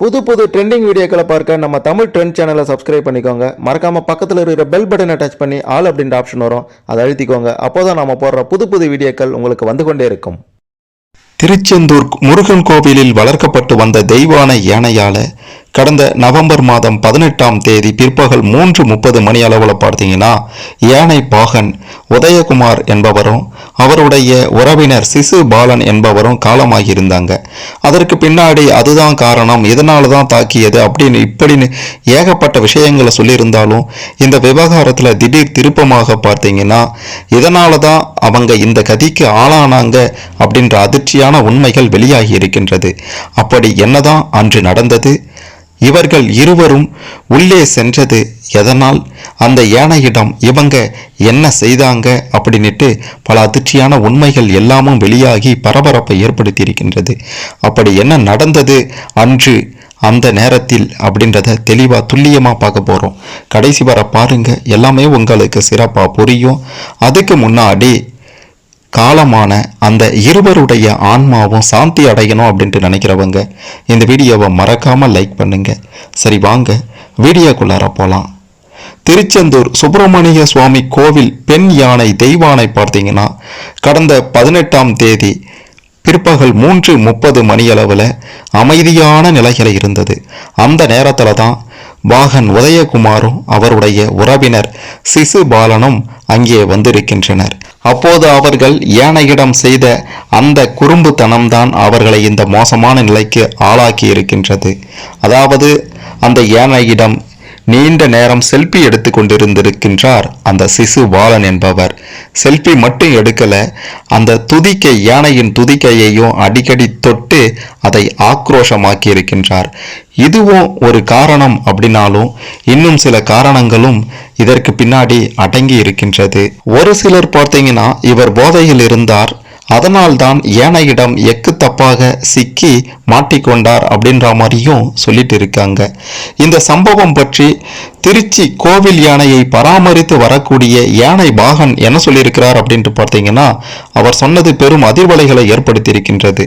புது புது ட்ரெண்டிங் வீடியோக்களை பார்க்க நம்ம தமிழ் ட்ரெண்ட் சேனலை சப்ஸ்கிரைப் பண்ணிக்கோங்க. மறக்காமல் பக்கத்தில் இருக்கிற பெல் பட்டனை டச் பண்ணி ஆல் அப்படின்ற ஆப்ஷன் வரும். அதை அழுத்திக்கோங்க. அப்போதான் நம்ம போடுற புது புது வீடியோக்கள் உங்களுக்கு வந்து கொண்டே இருக்கும். திருச்செந்தூர் முருகன் கோவிலில் வளர்க்கப்பட்டு வந்த தெய்வான யானையால் கடந்த நவம்பர் மாதம் பதினெட்டாம் தேதி பிற்பகல் மூன்று முப்பது மணி அளவில் பார்த்தீங்கன்னா யானை பாகன் உதயகுமார் என்பவரும் அவருடைய உறவினர் சிசு பாலன் என்பவரும் காலமாகியிருந்தாங்க அதற்கு பின்னாடி அதுதான் காரணம் இதனால தான் தாக்கியது அப்படின்னு இப்படின்னு ஏகப்பட்ட விஷயங்களை சொல்லியிருந்தாலும் இந்த விவகாரத்தில் திடீர் திருப்பமாக பார்த்தீங்கன்னா இதனால தான் அவங்க இந்த கதிக்கு ஆளானாங்க அப்படின்ற அதிர்ச்சியான உண்மைகள் வெளியாகி இருக்கின்றது. அப்படி என்னதான் அன்று நடந்தது? இவர்கள் இருவரும் உள்ளே சென்றது. எதனால்? அந்த யானையிடம் இவங்க என்ன செய்தாங்க? அப்படின்னுட்டு பல அதிர்ச்சியான உண்மைகள் எல்லாமும் வெளியாகி பரபரப்பை ஏற்படுத்தி இருக்கின்றது அப்படி என்ன நடந்தது அன்று அந்த நேரத்தில்? அப்படின்றத தெளிவாக துல்லியமாக பார்க்க போகிறோம் கடைசி வர பாருங்கள் எல்லாமே உங்களுக்கு சிறப்பாக புரியும். அதுக்கு முன்னாடி காலமான அந்த இருவருடைய ஆன்மாவும் சாந்தி அடையணும் அப்படின்ட்டு நினைக்கிறவங்க இந்த வீடியோவை மறக்காமல் லைக் பண்ணுங்க. சரி வாங்க வீடியோக்குள்ளார போகலாம் திருச்செந்தூர் சுப்பிரமணிய சுவாமி கோவில் பெண் யானை தெய்வானை பார்த்தீங்கன்னா கடந்த பதினெட்டாம் தேதி பிற்பகல் மூன்று முப்பது மணியளவில் அமைதியான நிலையில் இருந்தது. அந்த நேரத்தில் தான் வாகன் உதயகுமாரும் அவருடைய உறவினர் சிசுபாலனும் அங்கே வந்திருக்கின்றனர். அப்போது அவர்கள் யானையிடம் செய்த அந்த குறும்புத்தனம்தான் அவர்களை இந்த மோசமான நிலைக்கு ஆளாக்கி இருக்கின்றது அதாவது அந்த யானையிடம் நீண்ட நேரம் செல்ஃபி எடுத்து கொண்டிருந்திருக்கின்றார் அந்த சிசு பாலன் என்பவர். செல்ஃபி மட்டும் எடுக்கல அந்த துதிக்கை யானையின் துதிக்கையையும் அடிக்கடி தொட்டு அதை ஆக்ரோஷமாக்கி இருக்கின்றார் இதுவும் ஒரு காரணம் அப்படின்னாலும் இன்னும் சில காரணங்களும் இதற்கு பின்னாடி அடங்கி இருக்கின்றது ஒரு சிலர் பார்த்தீங்கன்னா இவர் போதையில் இருந்தார் அதனால்தான் ஏனையிடம் எக்கு தப்பாக சிக்கி மாட்டிக்கொண்டார் அப்படின்ற மாதிரியும் சொல்லிட்டு இருக்காங்க. இந்த சம்பவம் பற்றி திருச்சி கோவில் யானையை பராமரித்து வரக்கூடிய யானை பாகன் என்ன சொல்லியிருக்கிறார் அப்படின்ட்டு பார்த்தீங்கன்னா அவர் சொன்னது பெரும் அதிர்வலைகளை ஏற்படுத்தியிருக்கின்றது.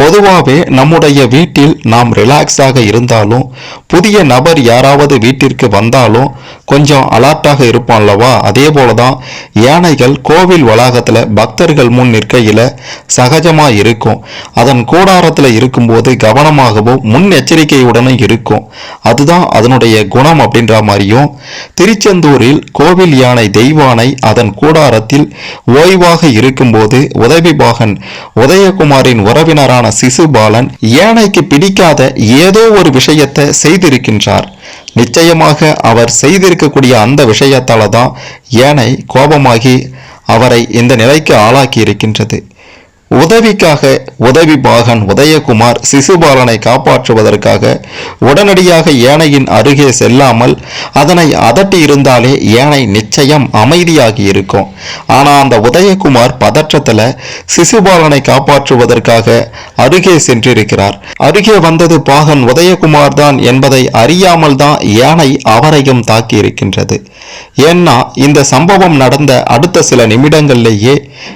பொதுவாகவே நம்முடைய வீட்டில் நாம் ரிலாக்ஸாக இருந்தாலும் புதிய நபர் யாராவது வீட்டிற்கு வந்தாலும் கொஞ்சம் அலர்ட்டாக இருப்போம் அல்லவா? அதே போல தான் யானைகள் கோவில் வளாகத்தில் பக்தர்கள் முன் நிற்கையில் சகஜமாக இருக்கும். அதன் கூடாரத்தில் இருக்கும்போது கவனமாகவும் முன் எச்சரிக்கையுடனும் இருக்கும். அதுதான் அதனுடைய குணம் அப்படின்ற மாதிரியும் திருச்செந்தூரில் கோவில் யானை தெய்வானை அதன் கூடாரத்தில் ஓய்வாக இருக்கும்போது உதவி பாகன் உதயகுமாரின் உறவினரான சிசுபாலன் யானைக்கு பிடிக்காத ஏதோ ஒரு விஷயத்தை செய்திருக்கின்றார். நிச்சயமாக அவர் செய்திருக்கக்கூடிய அந்த விஷயத்தால தான் யானை கோபமாகி அவரை இந்த நிலைக்கு ஆளாக்கி இருக்கின்றது உதவிக்காக உதவி பாகன் உதயகுமார் சிசுபாலனை காப்பாற்றுவதற்காக உடனடியாக யானையின் அருகே செல்லாமல் அதனை அதட்டி இருந்தாலே யானை நிச்சயம் அமைதியாகி இருக்கும் ஆனால் அந்த உதயகுமார் பதற்றத்தில் சிசுபாலனை காப்பாற்றுவதற்காக அருகே சென்றிருக்கிறார். அருகே வந்தது பாகன் உதயகுமார் தான் என்பதை அறியாமல் தான் யானை அவரையும் தாக்கி இருக்கின்றது ஏன்னா இந்த சம்பவம் நடந்த அடுத்த சில நிமிடங்களிலேயே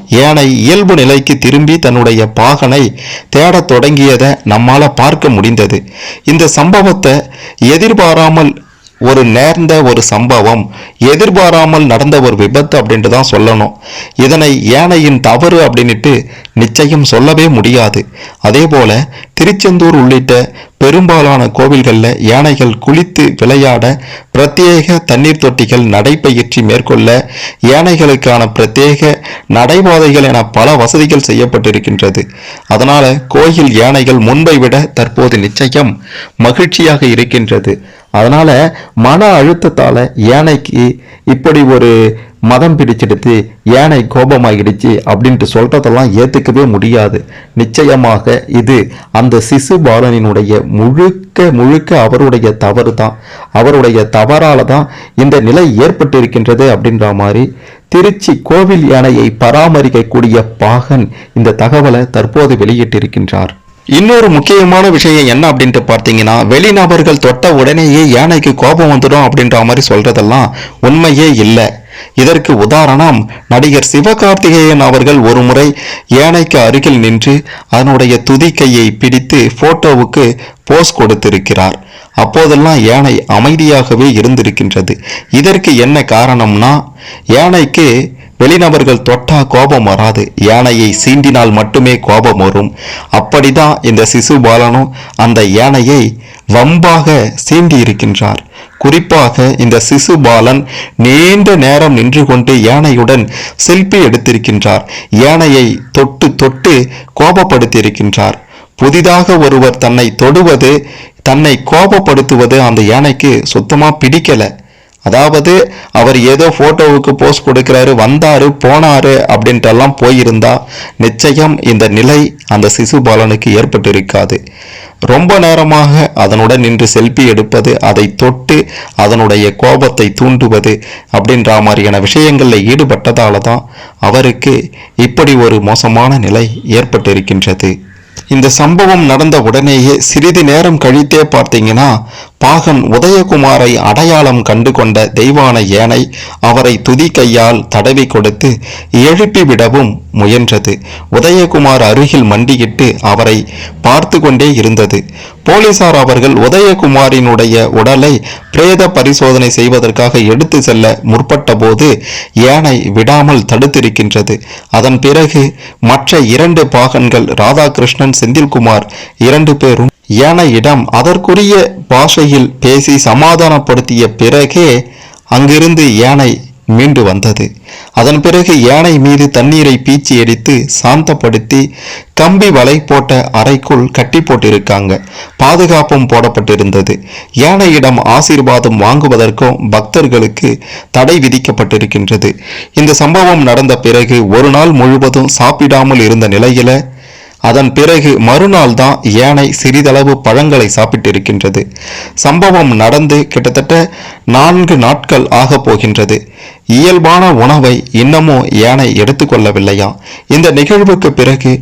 ஏனை இயல்பு நிலைக்கு திரும்பி தன்னுடைய பாகனை தேடத் தொடங்கியதை நம்மால் பார்க்க முடிந்தது. இந்த சம்பவத்தை எதிர்பாராமல் ஒரு நேர்ந்த ஒரு சம்பவம் எதிர்பாராமல் நடந்த ஒரு விபத்து அப்படின்ட்டு தான் சொல்லணும். இதனை யானையின் தவறு அப்படின்னுட்டு நிச்சயம் சொல்லவே முடியாது. அதே போல திருச்செந்தூர் உள்ளிட்ட பெரும்பாலான கோவில்களில் யானைகள் குளித்து விளையாட பிரத்யேக தண்ணீர் தொட்டிகள் நடைபயிற்சி மேற்கொள்ள யானைகளுக்கான பிரத்யேக நடைபாதைகள் என பல வசதிகள் செய்யப்பட்டிருக்கின்றது. அதனால் கோயில் யானைகள் முன்பை விட தற்போது நிச்சயம் மகிழ்ச்சியாக இருக்கின்றது. அதனால் மன அழுத்தத்தால் யானைக்கு இப்படி ஒரு மதம் பிடிச்சிடுத்து யானை கோபமாகிடுச்சு அப்படின்ட்டு சொல்கிறதெல்லாம் ஏற்றுக்கவே முடியாது. நிச்சயமாக இது அந்த சிசு பாலனினுடைய முழுக்க முழுக்க அவருடைய தவறு தான். அவருடைய தவறால தான் இந்த நிலை ஏற்பட்டிருக்கின்றது அப்படின்ற மாதிரி திருச்சி கோவில் யானையை பராமரிக்கக்கூடிய பாகன் இந்த தகவலை தற்போது வெளியிட்டிருக்கின்றார். இன்னொரு முக்கியமான விஷயம் என்ன அப்படின்ட்டு பார்த்தீங்கன்னா வெளிநபர்கள் தொட்ட உடனேயே யானைக்கு கோபம் வந்துடும் அப்படின்ற மாதிரி சொல்றதெல்லாம் உண்மையே இல்லை. இதற்கு உதாரணம் நடிகர் சிவகார்த்திகேயன் அவர்கள் ஒருமுறை யானைக்கு அருகில் நின்று அதனுடைய துதிக்கையை பிடித்து போட்டோவுக்கு போஸ் கொடுத்திருக்கிறார். அப்போதெல்லாம் யானை அமைதியாகவே இருந்திருக்கின்றது. இதற்கு என்ன காரணம்னா யானைக்கு வெளிநபர்கள் தொட்டா கோபம் வராது. யானையை சீண்டினால் மட்டுமே கோபம் வரும். அப்படிதான் இந்த சிசுபாலனும் அந்த யானையை வம்பாக சீண்டி இருக்கின்றார் குறிப்பாக இந்த சிசுபாலன் நீண்ட நேரம் நின்று கொண்டு யானையுடன் செல்பி எடுத்திருக்கின்றார். யானையை தொட்டு தொட்டு கோபப்படுத்தியிருக்கின்றார். புதிதாக ஒருவர் தன்னை தொடுவது தன்னை கோபப்படுத்துவது அந்த யானைக்கு சுத்தமாக பிடிக்கல. அதாவது அவர் ஏதோ போட்டோவுக்கு போஸ்ட் கொடுக்கிறாரு வந்தாரு போனாரு அப்படின்ட்டெல்லாம் போயிருந்தா நிச்சயம் இந்த நிலை அந்த சிசுபாலனுக்கு ஏற்பட்டிருக்காது. ரொம்ப நேரமாக அதனுடன் நின்று செல்ஃபி எடுப்பது அதை தொட்டு அதனுடைய கோபத்தை தூண்டுவது அப்படின்ற மாதிரியான விஷயங்களில் ஈடுபட்டதால தான் அவருக்கு இப்படி ஒரு மோசமான நிலை ஏற்பட்டிருக்கின்றது. இந்த சம்பவம் நடந்த உடனேயே சிறிது நேரம் கழித்தே பார்த்தீங்கன்னா பாகன் உதயகுமாரை அடையாளம் கண்டு கொண்ட தெய்வான ஏனை அவரை துதி கையால் தடவி கொடுத்து எழுப்பிவிடவும் முயன்றது. உதயகுமார் அருகில் மண்டியிட்டு அவரை பார்த்து கொண்டே இருந்தது. போலீசார் அவர்கள் உதயகுமாரினுடைய உடலை பிரேத பரிசோதனை செய்வதற்காக எடுத்து செல்ல முற்பட்ட போது யானை விடாமல் தடுத்திருக்கின்றது. அதன் பிறகு மற்ற இரண்டு பாகன்கள் ராதாகிருஷ்ணன் செந்தில்குமார் இரண்டு பேரும் யானையிடம் அதற்குரிய பாஷையில் பேசி சமாதானப்படுத்திய பிறகே அங்கிருந்து யானை மீண்டு வந்தது. அதன் பிறகு யானை மீது தண்ணீரை பீச்சி அடித்து சாந்தப்படுத்தி கம்பி வலை போட்ட அறைக்குள் கட்டி போட்டிருக்காங்க. பாதுகாப்பும் போடப்பட்டிருந்தது. யானையிடம் ஆசீர்வாதம் வாங்குவதற்கும் பக்தர்களுக்கு தடை விதிக்கப்பட்டிருக்கின்றது. இந்த சம்பவம் நடந்த பிறகு ஒரு நாள் முழுவதும் சாப்பிடாமல் இருந்த நிலையில அதன் பிறகு மறுநாள் தான் யானை சிறிதளவு பழங்களை சாப்பிட்டிருக்கின்றது. சம்பவம் நடந்து கிட்டத்தட்ட நான்கு நாட்கள் ஆக போகின்றது. இயல்பான உணவை இன்னமும் யானை எடுத்துக்கொள்ளவில்லையா இந்த நிகழ்வுக்கு பிறகு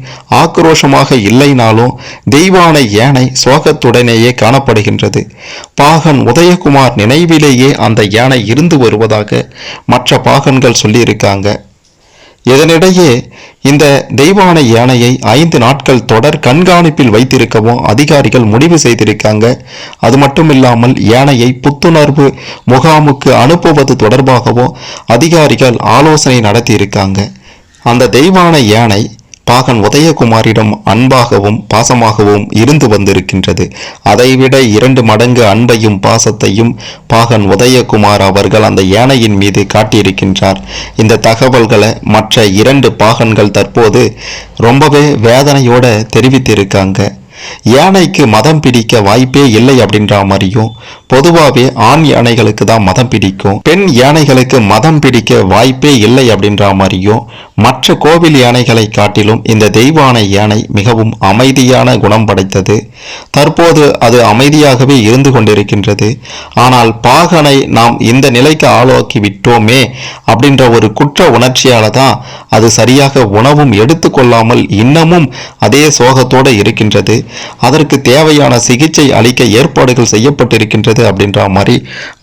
ஆக்ரோஷமாக இல்லைனாலும் தெய்வான யானை சோகத்துடனேயே காணப்படுகின்றது. பாகன் உதயகுமார் நினைவிலேயே அந்த யானை இருந்து வருவதாக மற்ற பாகன்கள் சொல்லியிருக்காங்க. இதனிடையே இந்த தெய்வான யானையை ஐந்து நாட்கள் தொடர் கண்காணிப்பில் வைத்திருக்கவும் அதிகாரிகள் முடிவு செய்திருக்காங்க. அது மட்டும் இல்லாமல் யானையை புத்துணர்வு முகாமுக்கு அனுப்புவது தொடர்பாகவும் அதிகாரிகள் ஆலோசனை நடத்தியிருக்காங்க. அந்த தெய்வான யானை பாகன் உதயகுமாரிடம் அன்பாகவும் பாசமாகவும் இருந்து வந்திருக்கின்றது. அதைவிட இரண்டு மடங்கு அன்பையும் பாசத்தையும் பாகன் உதயகுமார் அவர்கள் அந்த யானையின் மீது காட்டியிருக்கின்றார். இந்த தகவல்களை மற்ற இரண்டு பாகன்கள் தற்போது ரொம்பவே வேதனையோட தெரிவித்திருக்காங்க. யானைக்கு மதம் பிடிக்க வாய்ப்பே இல்லை அப்படின்ற மாதிரியும் பொதுவாகவே ஆண் யானைகளுக்கு தான் மதம் பிடிக்கும். பெண் யானைகளுக்கு மதம் பிடிக்க வாய்ப்பே இல்லை அப்படின்ற மாதிரியும் மற்ற கோவில் யானைகளை காட்டிலும் இந்த தெய்வானை யானை மிகவும் அமைதியான குணம் படைத்தது. தற்போது அது அமைதியாகவே இருந்து கொண்டிருக்கின்றது. ஆனால் பாகனை நாம் இந்த நிலைக்கு ஆளாக்கி விட்டோமே அப்படின்ற ஒரு குற்ற உணர்ச்சியால தான் அது சரியாக உணவும் எடுத்துக்கொள்ளாமல் இன்னமும் அதே சோகத்தோடு இருக்கின்றது. அதற்கு தேவையான சிகிச்சை அளிக்க ஏற்பாடுகள் செய்யப்பட்டிருக்கின்றது அப்படின்ற மாதிரி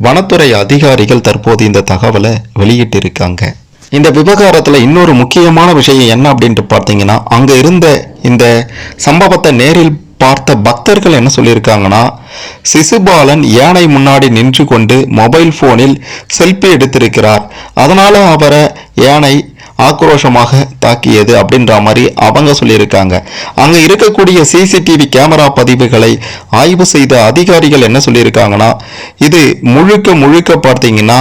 வனத்துறை அதிகாரிகள் தற்போது இந்த தகவலை வெளியிட்டிருக்காங்க. இந்த விவகாரத்தில் இன்னொரு முக்கியமான விஷயம் என்ன அப்படின்ட்டு பார்த்தீங்கன்னா அங்கே இருந்த இந்த சம்பவத்தை நேரில் பார்த்த பக்தர்கள் என்ன சொல்லியிருக்காங்கன்னா சிசுபாலன் யானை முன்னாடி நின்று கொண்டு மொபைல் ஃபோனில் செல்ஃபி எடுத்திருக்கிறார். அதனால அவரை யானை ஆக்ரோஷமாக தாக்கியது அப்படின்ற மாதிரி அவங்க சொல்லியிருக்காங்க. அங்கே இருக்கக்கூடிய சிசிடிவி கேமரா பதிவுகளை ஆய்வு செய்த அதிகாரிகள் என்ன சொல்லியிருக்காங்கன்னா இது முழுக்க முழுக்க பார்த்தீங்கன்னா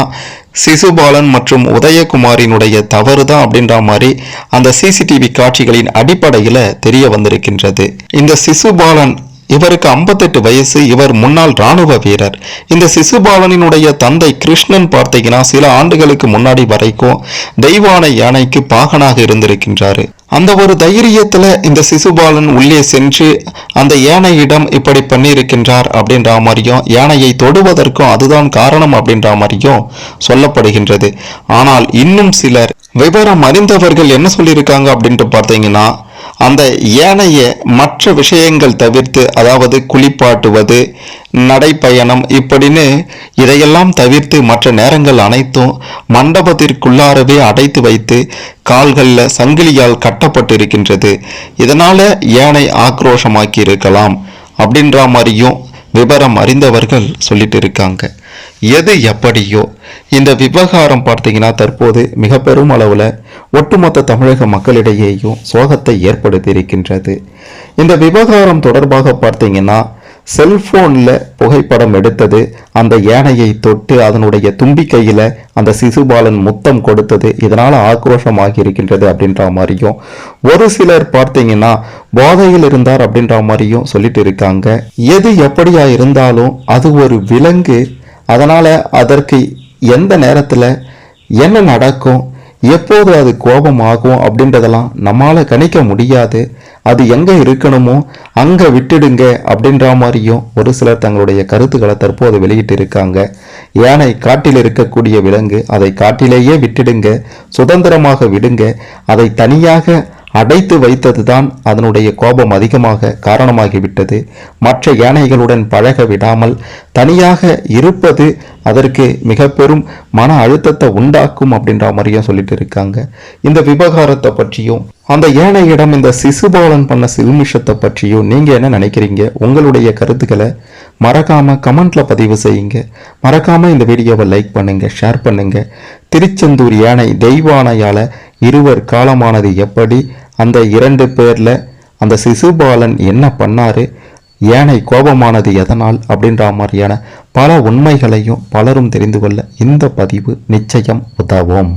சிசுபாலன் மற்றும் உதயகுமாரினுடைய தவறு தான் அப்படின்ற மாதிரி அந்த சிசிடிவி காட்சிகளின் அடிப்படையில் தெரிய வந்திருக்கின்றது. இந்த சிசுபாலன் இவருக்கு 58 வயசு இவர் முன்னாள் ராணுவ வீரர். இந்த சிசுபாலனினுடைய தந்தை கிருஷ்ணன் பார்த்தீங்கன்னா சில ஆண்டுகளுக்கு முன்னாடி வரைக்கும் தெய்வான யானைக்கு பாகனாக இருந்திருக்கின்றாரு. அந்த ஒரு தைரியத்துல இந்த சிசுபாலன் உள்ளே சென்று அந்த யானையிடம் இப்படி பண்ணியிருக்கின்றார் அப்படின்ற மாதிரியும் யானையை தொடுவதற்கும் அதுதான் காரணம் அப்படின்ற மாதிரியும் சொல்லப்படுகின்றது. ஆனால் இன்னும் சிலர் விவரம் அறிந்தவர்கள் என்ன சொல்லியிருக்காங்க அப்படின்ட்டு பார்த்தீங்கன்னா அந்த ஏனைய மற்ற விஷயங்கள் தவிர்த்து அதாவது குளிப்பாட்டுவது நடைப்பயணம் இப்படின்னு இதையெல்லாம் தவிர்த்து மற்ற நேரங்கள் அனைத்தும் மண்டபத்திற்குள்ளாரவே அடைத்து வைத்து கால்களில் சங்கிலியால் கட்டப்பட்டிருக்கின்றது. இதனால் யானை ஆக்ரோஷமாக்கி இருக்கலாம் அப்படின்ற மாதிரியும் விவரம் அறிந்தவர்கள் சொல்லிட்டு இருக்காங்க எது எப்படியோ. இந்த விவகாரம் பார்த்தீங்கன்னா தற்போது மிக பெரும் அளவில் ஒட்டுமொத்த தமிழக மக்களிடையேயும் சோகத்தை ஏற்படுத்தி இருக்கின்றது இந்த விவகாரம் தொடர்பாக பார்த்தீங்கன்னா செல்போனில் புகைப்படம் எடுத்தது அந்த யானையை தொட்டு அதனுடைய தும்பிக்கையில் அந்த சிசுபாலன் முத்தம் கொடுத்தது இதனால் ஆக்ரோஷமாகி இருக்கின்றது அப்படின்ற மாதிரியும் ஒரு சிலர் பார்த்தீங்கன்னா போதையில் இருந்தார் அப்படின்ற மாதிரியும் சொல்லிட்டு இருக்காங்க. எது எப்படியா இருந்தாலும் அது ஒரு விலங்கு அதனால் அதற்கு எந்த நேரத்தில் என்ன நடக்கும் எப்போது அது கோபம் ஆகும் அப்படின்றதெல்லாம் நம்மால் கணிக்க முடியாது. அது எங்கே இருக்கணுமோ அங்கே விட்டுடுங்க அப்படின்ற மாதிரியும் ஒரு சிலர் தங்களுடைய கருத்துக்களை தற்போது வெளியிட்டு இருக்காங்க. யானை காட்டில் இருக்கக்கூடிய விலங்கு அதை காட்டிலேயே விட்டுடுங்க சுதந்திரமாக விடுங்க அதை தனியாக அடைத்து வைத்ததுதான் அதனுடைய கோபம் அதிகமாக காரணமாகிவிட்டது. மற்ற யானைகளுடன் பழக விடாமல் தனியாக இருப்பது அதற்கு மிக பெரும் மன அழுத்தத்தை உண்டாக்கும் அப்படின்ற மாதிரியும் சொல்லிட்டு இருக்காங்க. இந்த விவகாரத்தை பற்றியும் அந்த யானையிடம் இந்த சிசுபாலன் பண்ண சில்மிஷத்தை பற்றியும் நீங்க என்ன நினைக்கிறீங்க? உங்களுடைய கருத்துக்களை மறக்காம கமெண்ட்ல பதிவு செய்யுங்க. மறக்காம இந்த வீடியோவை லைக் பண்ணுங்க ஷேர் பண்ணுங்க. திருச்செந்தூர் யானை தெய்வானையால இருவர் காலமானது எப்படி? அந்த இரண்டு பேர்ல அந்த சிசுபாலன் என்ன பண்ணாரு? ஏனை கோபமானது எதனால்? அப்படின்ற மாதிரியான பல உண்மைகளையும் பலரும் தெரிந்து கொள்ள இந்த பதிவு நிச்சயம் உதவும்.